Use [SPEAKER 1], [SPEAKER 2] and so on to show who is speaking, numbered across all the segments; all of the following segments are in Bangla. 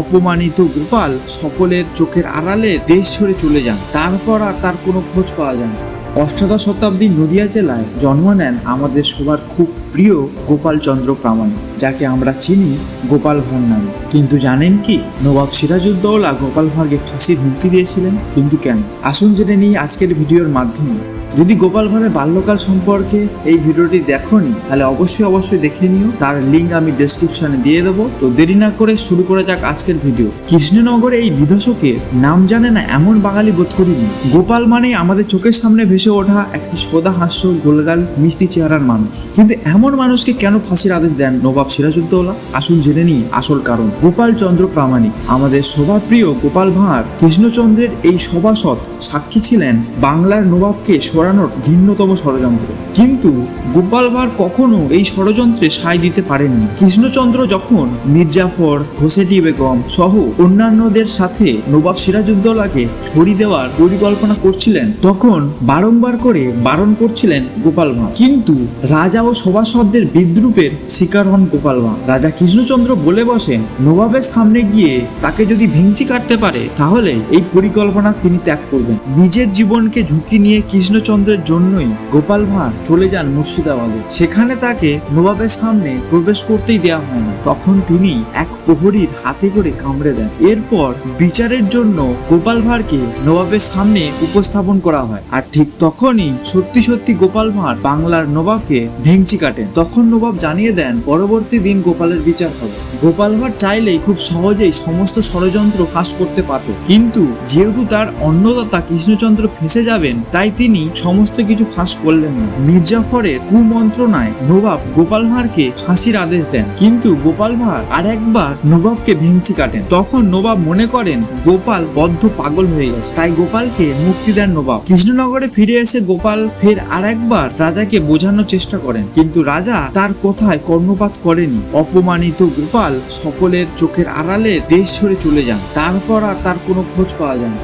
[SPEAKER 1] অপমানিত গোপাল সকলের চোখের আড়ালে দেশ ছেড়ে চলে যান। তারপর আর তার কোনো খোঁজ পাওয়া যায় না। অষ্টাদশ শতাব্দীর নদিয়া জেলায় জন্ম নেন আমাদের সবার খুব প্রিয় গোপালচন্দ্র প্রামাণিক। যাকে আমরা চিনি গোপাল ভাঁড় নামে। কিন্তু জানেন কি, নবাব সিরাজউদ্দৌলা গোপাল ভাঁড়কে ফাঁসির হুমকি দিয়েছিলেন? কিন্তু কেন? আসুন জেনে নিই আজকের ভিডিওর মাধ্যমে। যদি গোপাল ভাঁড়ের বাল্যকাল সম্পর্কে এই ভিডিওটি দেখোনি, তাহলে অবশ্যই অবশ্যই দেখে নিও। তার লিঙ্ক আমি ডেসক্রিপশনে দিয়ে দেবো। তো দেরি না করে শুরু করা যাক আজকের ভিডিও। কৃষ্ণনগরে এই বিধসকের নাম জানে না এমন বাঙালি বোধ করিনি। গোপাল মানে আমাদের চোখের সামনে ভেসে ওঠা একটি সোদা হাস্য গোলগাল, মিষ্টি চেহারার মানুষ। কিন্তু এমন মানুষকে কেন ফাঁসির আদেশ দেন নবাব সিরাজউদ্দৌলা, আসুন জেনে নিই আসল কারণ। গোপাল চন্দ্র প্রামাণিক। আমাদের সভাপ্রিয় গোপাল ভাঁড় কৃষ্ণচন্দ্রের এই সভাসদ সাক্ষী ছিলেন বাংলার নবাবকে সরানোর ঘৃণ্যতম ষড়যন্ত্র। কিন্তু গোপাল ভাঁড় কখনো এই ষড়যন্ত্রে সায় দিতে পারেননি। কৃষ্ণচন্দ্র যখন মির্জাফর, ঘোষেটি বেগম সহ অন্যান্যদের সাথে নবাব সিরাজউদ্দৌলাকে ছড়ি দেওয়ার পরিকল্পনা করছিলেন, তখন বারংবার করে বারণ করছিলেন গোপাল ভাঁড়। কিন্তু রাজা ও সভাসদদের বিদ্রুপের শিকার হন গোপাল ভাঁড় রাজা কৃষ্ণচন্দ্র বলে বসেন, নবাবের সামনে গিয়ে তাকে যদি ভেঙচি কাটতে পারে, তাহলে এই পরিকল্পনা তিনি ত্যাগ করবেন। নিজের জীবনকে ঝুঁকি নিয়ে কৃষ্ণচন্দ্রের জন্যই গোপাল ভাঁড় চলে যান মুর্শিদাবাদে। সেখানে তাকে নবাবের সামনে প্রবেশ করতেই দেওয়া হয় না। তখন তিনি এক প্রহরীর হাতে করে কামড়ে দেন। এরপর বিচারের জন্য গোপাল ভাঁড়কে নবাবের সামনে উপস্থাপন করা হয়। আর ঠিক তখনই সত্যি সত্যি গোপাল ভাঁড় বাংলার নবাবকে ভেঙচি কাটেন। তখন নবাব জানিয়ে দেন, পরবর্তী দিন গোপালের বিচার হবে। গোপাল ভাঁড় চাইলেই খুব সহজেই সমস্ত ষড়যন্ত্র ফাঁস করতে পারত। কিন্তু যেহেতু তার অন্নদাতা কৃষ্ণচন্দ্র ফেসে যাবেন, তাই তিনি সমস্ত কিছু ফাঁস করলেন না। মির্জাফরের কুমন্ত্রণায় নবাব গোপাল ভাঁড়কে ফাঁসির আদেশ দেন। কিন্তু গোপাল ভাঁড় আর একবার নবাবকে ভেঙচি কাটেন। তখন নবাব মনে করেন, গোপাল বদ্ধ পাগল হয়ে গেছে। তাই গোপালকে মুক্তি দেন নবাব। কৃষ্ণনগরে ফিরে এসে গোপাল ফের আর একবার রাজাকে বোঝানোর চেষ্টা করেন। কিন্তু রাজা তার কথায় কর্ণপাত করেনি। অপমানিত গোপাল সকলের চোখের আড়ালে দেশ ছেড়ে চলে যান। তারপর আর তার কোনো খোঁজ পাওয়া যায় না।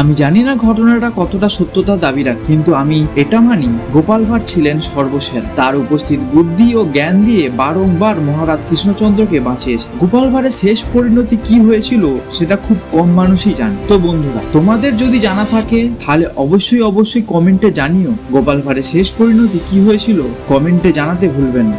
[SPEAKER 1] আমি জানি না ঘটনাটা কতটা সত্যতা দাবি রাখ, কিন্তু আমি এটা মানি গোপাল ভাঁড় ছিলেন সর্বসেরা তার উপস্থিত বুদ্ধি ও জ্ঞান দিয়ে বারংবার মহারাজ কৃষ্ণচন্দ্রকে বাঁচিয়েছে গোপাল ভাঁড়ের শেষ পরিণতি কি হয়েছিল, সেটা খুব কম মানুষই জানে। তো বন্ধুরা, তোমাদের যদি জানা থাকে, তাহলে অবশ্যই অবশ্যই কমেন্টে জানিও গোপাল ভাঁড়ের শেষ পরিণতি কি হয়েছিল? কমেন্টে জানাতে ভুলবেন না।